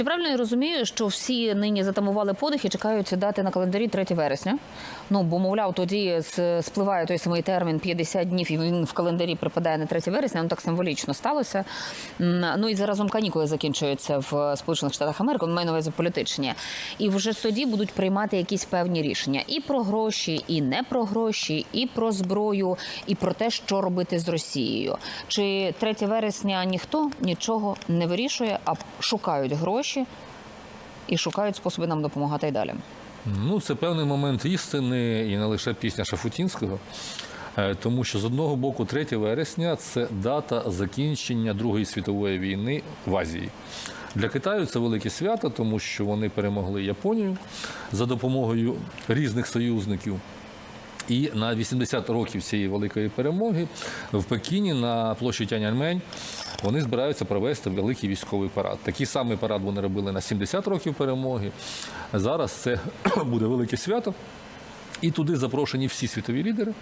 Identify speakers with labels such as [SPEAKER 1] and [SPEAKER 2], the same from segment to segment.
[SPEAKER 1] Чи правильно я розумію, що всі нині затамували подих і чекають дати на календарі 3 вересня? Ну бо мовляв, тоді спливає той самий термін 50 днів, і він в календарі припадає на 3 вересня. Ну так символічно сталося. Ну і заразом канікули закінчуються в Сполучених Штатах Америки. Маю на увазі політичні, і вже тоді будуть приймати якісь певні рішення і про гроші, і не про гроші, і про зброю, і про те, що робити з Росією. Чи 3 вересня ніхто нічого не вирішує, а шукають гроші і шукають способи нам допомагати й далі.
[SPEAKER 2] Ну, це певний момент істини і не лише пісня Шафутінського. Е, Тому що з одного боку, 3 вересня це дата закінчення Другої світової війни в Азії. Для Китаю це велике свято, тому що вони перемогли Японію за допомогою різних союзників. І на 80 років цієї великої перемоги в Пекіні на площі Тяньаньмень вони збираються провести великий військовий парад. Такий самий парад вони робили на 70 років перемоги. Зараз це буде велике свято. І туди запрошені всі світові лідери.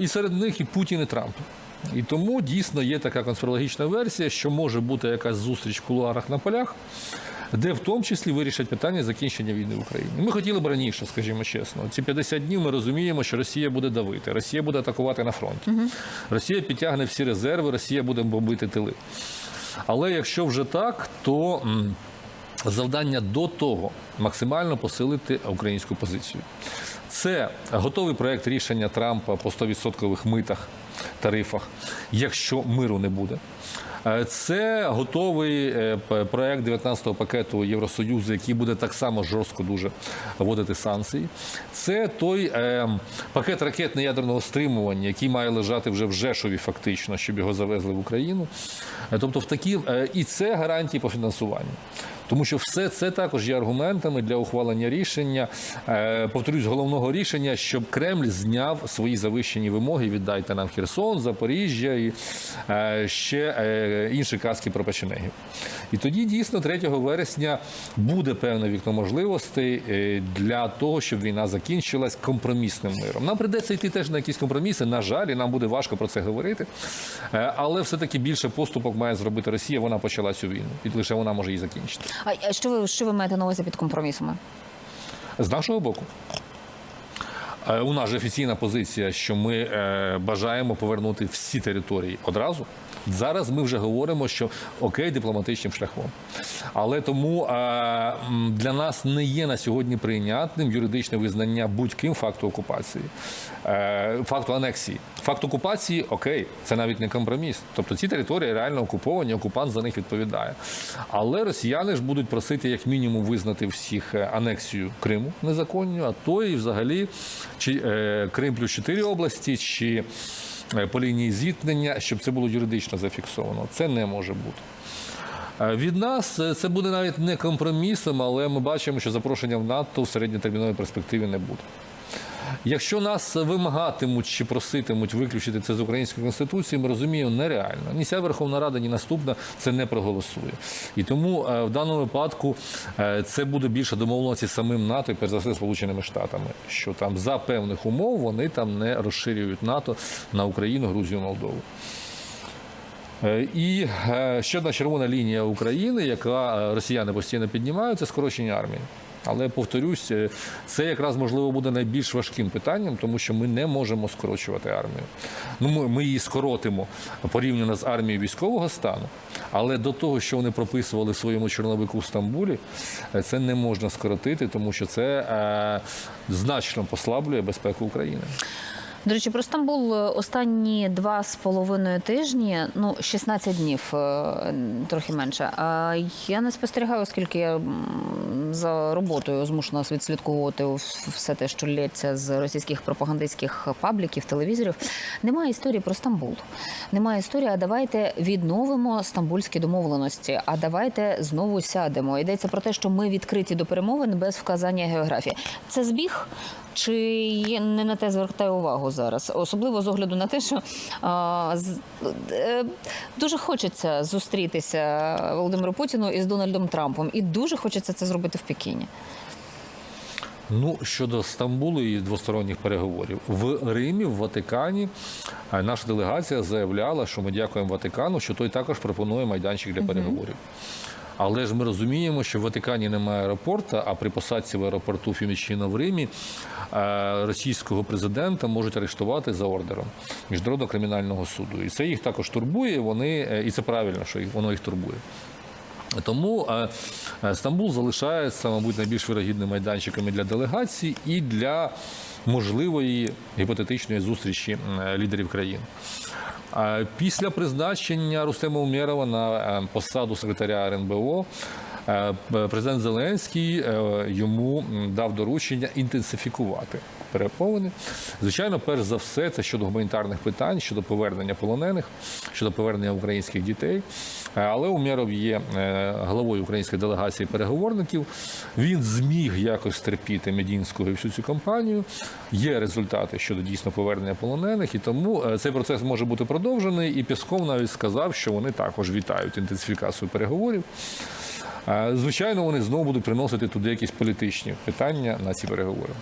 [SPEAKER 2] І серед них і Путін, і Трамп. І тому дійсно є така конспірологічна версія, що може бути якась зустріч в кулуарах на полях, де в тому числі вирішать питання закінчення війни в Україні. Ми хотіли б раніше, скажімо чесно. Ці 50 днів ми розуміємо, що Росія буде давити, Росія буде атакувати на фронті. Росія підтягне всі резерви, Росія буде бомбити тили. Але якщо вже так, то завдання до того максимально посилити українську позицію. Це готовий проект рішення Трампа по 100% митах, тарифах, якщо миру не буде. Е, Це готовий е, проект 19-го пакету Євросоюзу, який буде так само жорстко дуже вводити санкції. Це той е, пакет ракет неядерного стримування, який має лежати вже в Жешові, фактично, щоб його завезли в Україну. Тобто, в такі і це гарантії по фінансуванню. Тому що все це також є аргументами для ухвалення рішення, е, повторюсь, головного рішення, щоб Кремль зняв свої завищені вимоги. Віддайте нам Херсон, Запоріжжя і е, ще е, інші казки про печенегів. І тоді дійсно 3 вересня буде певне вікно можливостей для того, щоб війна закінчилась компромісним миром. Нам придеться йти теж на якісь компроміси. На жаль, і нам буде важко про це говорити. Але все-таки більше поступок має зробити Росія. Вона почала цю війну, і лише вона може її закінчити.
[SPEAKER 1] А що ви що ви маєте на увазі під компромісами?
[SPEAKER 2] З нашого боку. Е, У нас же офіційна позиція, що ми е, бажаємо повернути всі території одразу. Зараз ми вже говоримо, що окей, дипломатичним шляхом. Але тому е, для нас не є на сьогодні прийнятним юридичне визнання будь-ким факту окупації, факту анексії. Факт окупації окей, це навіть не компроміс. Тобто ці території реально окуповані, окупант за них відповідає. Але росіяни ж будуть просити як мінімум визнати всіх е, анексію Криму незаконню, а то і взагалі чи е, Крим плюс 4 області, чи е, по лінії зіткнення, щоб це було юридично зафіксовано. Це не може бути. Е, Від нас е, це буде навіть не компромісом, але ми бачимо, що запрошення в НАТО в середньотерміновій перспективі не буде. Якщо нас вимагатимуть чи проситимуть виключити це з української конституції, ми розуміємо, нереально. Ні ця Верховна Рада, ні наступна це не проголосує. І тому е, в даному випадку е, це буде більше домовленості самим НАТО і перш за все Сполученими Штатами, що там за певних умов вони там не розширюють НАТО на Україну, Грузію, Молдову. Е, І ще одна червона лінія України, яка росіяни постійно піднімають, це скорочення армії. Але повторюсь, е, це якраз можливо буде найбільш важким питанням, тому що ми не можемо скорочувати армію. Ну ми, ми її скоротимо порівняно з армією військового стану, але до того, що вони прописували в своєму чорновику в Стамбулі, е, це не можна скоротити, тому що це е, значно послаблює безпеку України.
[SPEAKER 1] До речі, про Стамбул е, останні два з половиною тижні, ну 16 днів, е, трохи менше. А я не спостерігаю, оскільки я за роботою змушена відслідковувати все те, що лється з російських пропагандистських пабліків, телевізорів. Немає історії про Стамбул. Немає історії. А давайте відновимо стамбульські домовленості. А давайте знову сядемо. Йдеться про те, що ми відкриті до перемовин без вказання географії. Це збіг. Чи не на те звертаю увагу зараз, особливо з огляду на те, що а, з, е, дуже хочеться зустрітися Володимиру Путіну із Дональдом Трампом, і дуже хочеться це зробити в Пекіні.
[SPEAKER 2] Ну щодо Стамбулу і двосторонніх переговорів в Римі, в Ватикані, наша делегація заявляла, що ми дякуємо Ватикану, що той також пропонує майданчик для переговорів. Але ж ми розуміємо, що в Ватикані немає аеропорту, а при посадці в аеропорту Фімічино в Римі е, російського президента можуть арештувати за ордером міжнародного кримінального суду. І це їх також турбує. Вони е, і це правильно, що їх воно їх турбує. Тому е, Стамбул залишається, мабуть, найбільш вирогідним майданчиком і для делегацій і для можливої гіпотетичної зустрічі лідерів країн. Після призначення Рустема Умєрова на е, посаду секретаря РНБО президент Зеленський е, йому дав доручення інтенсифікувати перемовини. Звичайно, перш за все, це щодо гуманітарних питань, щодо повернення полонених, щодо повернення українських дітей. Е, Але Умєров є е, головою української делегації переговорників. Він зміг якось терпіти Медінського і всю цю кампанію. Є результати щодо дійсно повернення полонених, і тому е, цей процес може бути продовжений. І Пісков навіть сказав, що вони також вітають інтенсифікацію переговорів. Звичайно, вони знову будуть приносити туди якісь політичні питання на ці переговори.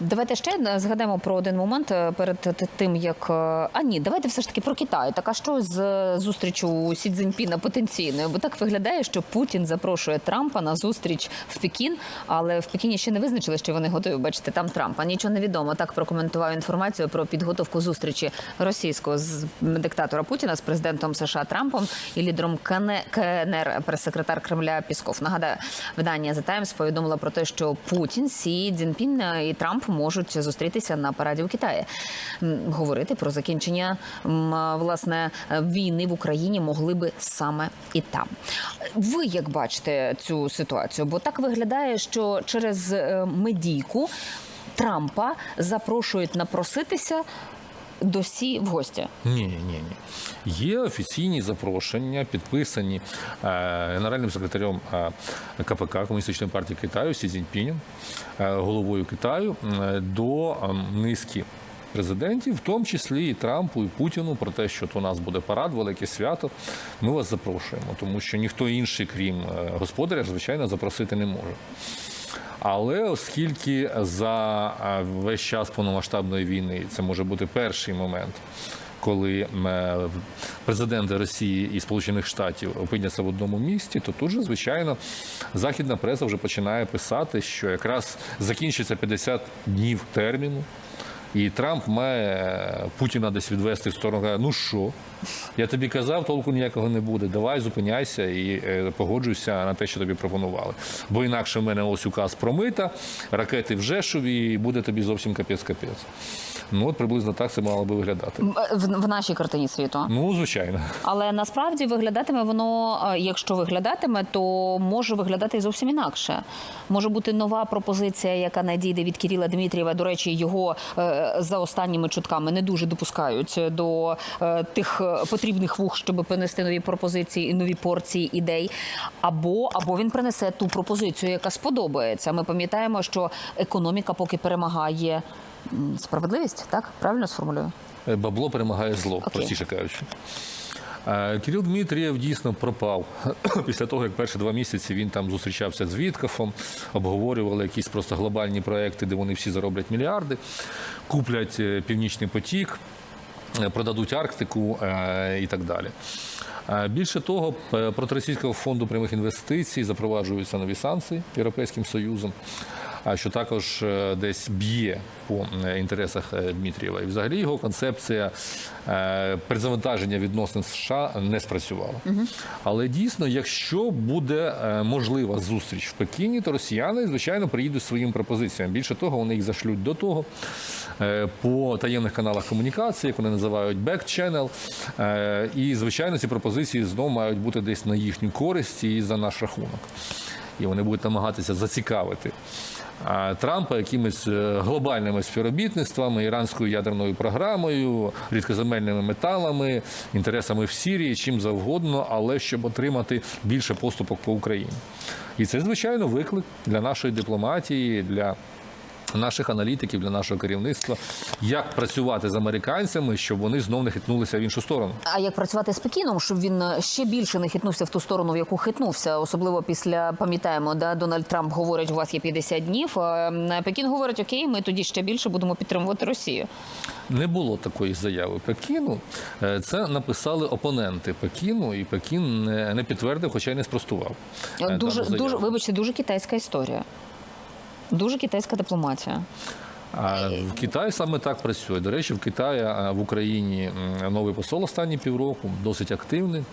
[SPEAKER 1] Давайте ще згадаємо про один момент е, перед тим, як е, а ні, давайте все ж таки про Китай. Так а що з е, зустрічю Сі Цзіньпіна потенційною? Бо так виглядає, що Путін запрошує Трампа на зустріч в Пекін, але в Пекіні ще не визначили, що вони готові. Бачите, там Трампа. Нічого не відомо. Так прокоментував інформацію про підготовку зустрічі російського з диктатора Путіна з президентом США Трампом і лідером КНР, прес-секретар Кремля Пісков. Нагадаю, видання The Times повідомило про те, що Путін, Сі Цзіньпін і Трамп можуть зустрітися на параді у Китаї. Говорити про закінчення власне війни в Україні могли би саме і там. Ви як бачите цю ситуацію? Бо так виглядає, що через е, медійку Трампа запрошують напроситися до Сі в гості.
[SPEAKER 2] Ні, ні, ні. Є офіційні запрошення, підписані е, генеральним секретарем е, КПК Комуністичної партії Китаю Сі Цзіньпінем, е, головою Китаю, е, до е, низки президентів, в тому числі і Трампу, і Путіну, про те, що у нас буде парад, велике свято. Ми вас запрошуємо, тому що ніхто інший, крім е, господаря, звичайно, запросити не може. Але оскільки за е, весь час повномасштабної війни це може бути перший момент, коли е, президенти Росії і Сполучених Штатів опиняться в одному місті, то тут же, звичайно, західна преса вже починає писати, що якраз закінчиться 50 днів терміну. І Трамп має Путіна десь відвести в сторону. каже, Ну що, я тобі казав, толку ніякого не буде. Давай зупиняйся і е, погоджуйся на те, що тобі пропонували. Бо інакше в мене ось указ про мита, ракети в Жешові, і буде тобі зовсім капець-капець. Ну от приблизно так це мало би виглядати.
[SPEAKER 1] Е, В, в нашій картині світу.
[SPEAKER 2] Ну, звичайно.
[SPEAKER 1] Але насправді виглядатиме воно, е, якщо виглядатиме, то може виглядати зовсім інакше. Може бути нова пропозиція, яка надійде від Кирила Дмитрієва. До речі, його за останніми чутками не дуже допускають до е, тих е, потрібних вух, щоб принести нові пропозиції і нові порції ідей. Або, або він принесе ту пропозицію, яка сподобається. Ми пам'ятаємо, що економіка поки перемагає справедливість, так правильно сформулюю?
[SPEAKER 2] Е, Бабло перемагає зло,
[SPEAKER 1] Окей.
[SPEAKER 2] простіше кажучи. Е, Кирил Дмитрієв дійсно пропав після того, як перші два місяці він там зустрічався з Віткафом, обговорювали якісь просто глобальні проекти, де вони всі зароблять мільярди, куплять е, північний потік, е, продадуть Арктику і так далі. Більше того, проти Російського фонду прямих інвестицій запроваджуються нові санкції Європейським Союзом, що також е, десь б'є по е, інтересах е, Дмитрієва. І взагалі його концепція перезавантаження відносин США не спрацювала. Але дійсно, якщо буде можлива зустріч в Пекіні, то росіяни, звичайно, приїдуть зі своїми пропозиціями. Більше того, вони їх зашлють до того по таємних каналах комунікації, як вони називають back channel. Е, І, звичайно, ці пропозиції знову мають бути десь на їхню користь і за наш рахунок. І вони будуть намагатися зацікавити а, Трампа якимись е, глобальними співробітництвами, іранською ядерною програмою, рідкоземельними металами, інтересами в Сірії, чим завгодно, але щоб отримати більше поступок по Україні. І це, звичайно, виклик для нашої дипломатії, для наших аналітиків, для нашого керівництва, як працювати з американцями, щоб вони знов не хитнулися в іншу сторону.
[SPEAKER 1] А як працювати з Пекіном, щоб він ще більше не хитнувся в ту сторону, в яку хитнувся, особливо після пам'ятаємо, да Дональд Трамп говорить, у вас є 50 днів. Пекін говорить, окей, ми тоді ще більше будемо підтримувати Росію.
[SPEAKER 2] Не було такої заяви Пекіну. Е, Це написали опоненти Пекіну, і Пекін не підтвердив, хоча й не спростував. е,
[SPEAKER 1] Дуже дуже вибачте, дуже китайська історія. Дуже китайська дипломатія.
[SPEAKER 2] В Китаї саме так працює. До речі, в Китаї в Україні новий посол останні півроку, досить активний,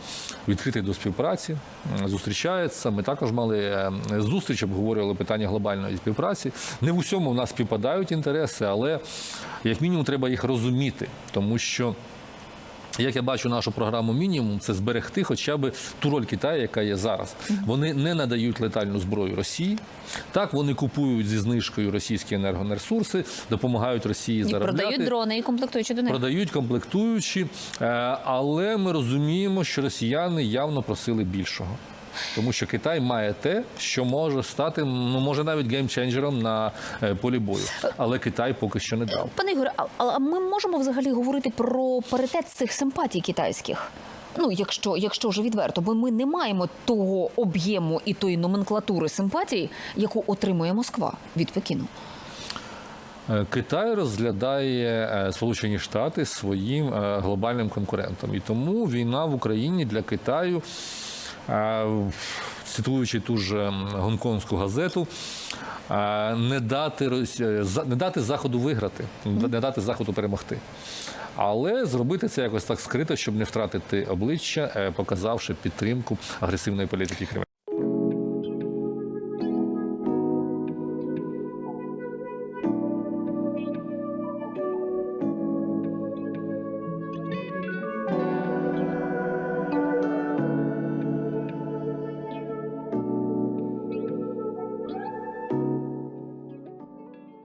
[SPEAKER 2] відкритий до співпраці, зустрічається. Ми також мали зустріч, обговорювали питання глобальної співпраці. Не в усьому в нас співпадають інтереси, але як мінімум треба їх розуміти, тому що. Як я бачу нашу програму мінімум, це зберегти хоча б ту роль Китаю, яка є зараз. Вони не надають летальну зброю Росії. Так, вони купують зі знижкою російські енергоресурси, допомагають Росії
[SPEAKER 1] І
[SPEAKER 2] заробляти.
[SPEAKER 1] продають дрони і комплектуючи до них.
[SPEAKER 2] Продають комплектуючі, е, але ми розуміємо, що росіяни явно просили більшого. Тому що Китай має те, що може стати, ну може навіть геймченджером на е, полі бою. Але Китай поки що не дав.
[SPEAKER 1] Пане Ігоре, а, ми можемо взагалі говорити про паритет цих симпатій китайських? Ну, якщо, якщо вже відверто, бо ми не маємо того об'єму і тої номенклатури симпатій, яку отримує Москва від Пекіну.
[SPEAKER 2] Е, Китай розглядає е, Сполучені Штати своїм глобальним конкурентом, і тому війна в Україні для Китаю, цитуючи ту ж гонконгську газету. Не дати е, не дати заходу виграти, не дати заходу перемогти, але зробити це якось так скрито, щоб не втратити обличчя, е, показавши підтримку агресивної політики Кремля.